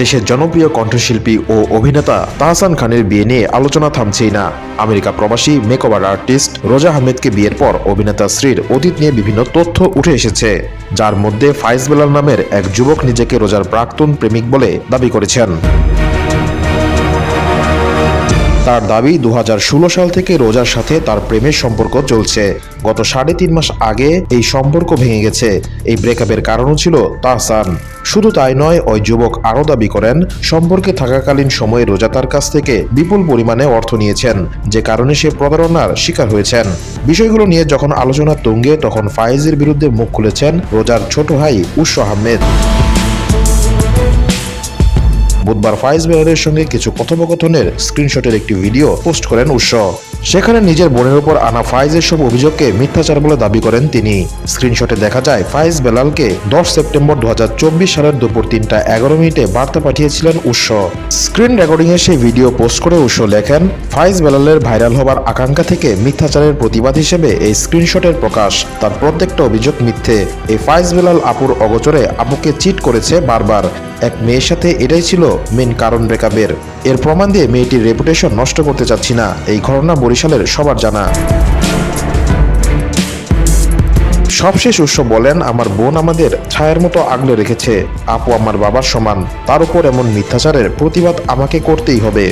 দেশের জনপ্রিয় কণ্ঠশিল্পী ও অভিনেতা তাহসান খানের বিয়ে নিয়ে আলোচনা থামছেই না। আমেরিকা প্রবাসী, মেকওভার আর্টিস্ট রোজা আহমেদকে বিয়ের পর অভিনেতা শ্রীর অতীত নিয়ে বিভিন্ন তথ্য উঠে এসেছে, যার মধ্যে ফাইজ বেলাল নামের এক যুবক নিজেকে রোজার প্রাক্তন প্রেমিক বলে দাবি করেছেন। তার দাবি দু হাজার ষোলো সাল থেকে রোজার সাথে তার প্রেমের সম্পর্ক চলছে। গত সাড়ে তিন মাস আগে এই সম্পর্ক ভেঙে গেছে। এই ব্রেকআপের কারণও ছিল তাহসান। শুধু তাই নয়, ওই যুবক আরও দাবি করেন, সম্পর্কে থাকাকালীন সময়ে রোজা তার কাছ থেকে বিপুল পরিমাণে অর্থ নিয়েছেন, যে কারণে সে প্রতারণার শিকার হয়েছেন। বিষয়গুলো নিয়ে যখন আলোচনা তুঙ্গে, তখন ফায়েজের বিরুদ্ধে মুখ খুলেছেন রোজার ছোট ভাই উৎস আহমেদ। বুধবার ফাইজ বেলারের সঙ্গে কিছু কথোপকথনের স্ক্রিনশটের একটি ভিডিও পোস্ট করেন উৎস। সেখানে নিজের বোনের উপর আনা ফাইজের সব অভিযোগকে মিথ্যাচার বলে দাবি করেন তিনি। স্ক্রিনশটে দেখা যায়, ফাইজ বেলালকে দশ সেপ্টেম্বর দুহাজার চব্বিশ সালের দুপুর তিনটা এগারো মিনিটে বার্তা পাঠিয়েছিলেন উৎস। স্ক্রিন রেকর্ডিংয়ে সেই ভিডিও পোস্ট করে উৎস লেখেন, ফাইজ বেলালের ভাইরাল হবার আকাঙ্ক্ষা থেকে মিথ্যাচারের প্রতিবাদ হিসেবে এই স্ক্রিনশটের প্রকাশ, তার প্রত্যেকটা অভিযোগ মিথ্যে। এই ফাইজ বেলাল আপুর অগোচরে আপুকে চিট করেছে বারবার। এক মেয়ের সাথে এটাই ছিল মেন কারণ ব্রেকআপের এর প্রমাণ দিয়ে মেয়েটির রেপুটেশন নষ্ট করতে চাচ্ছি না, এই ঘটনা বরিশালের সবার জানা। সবশেষ উৎস বলেন, আমার বোন আমাদের ছায়ের মতো আগলে রেখেছে, আপু আমার বাবার সমান, তার উপর এমন মিথ্যাচারের প্রতিবাদ আমাকে করতেই হবে।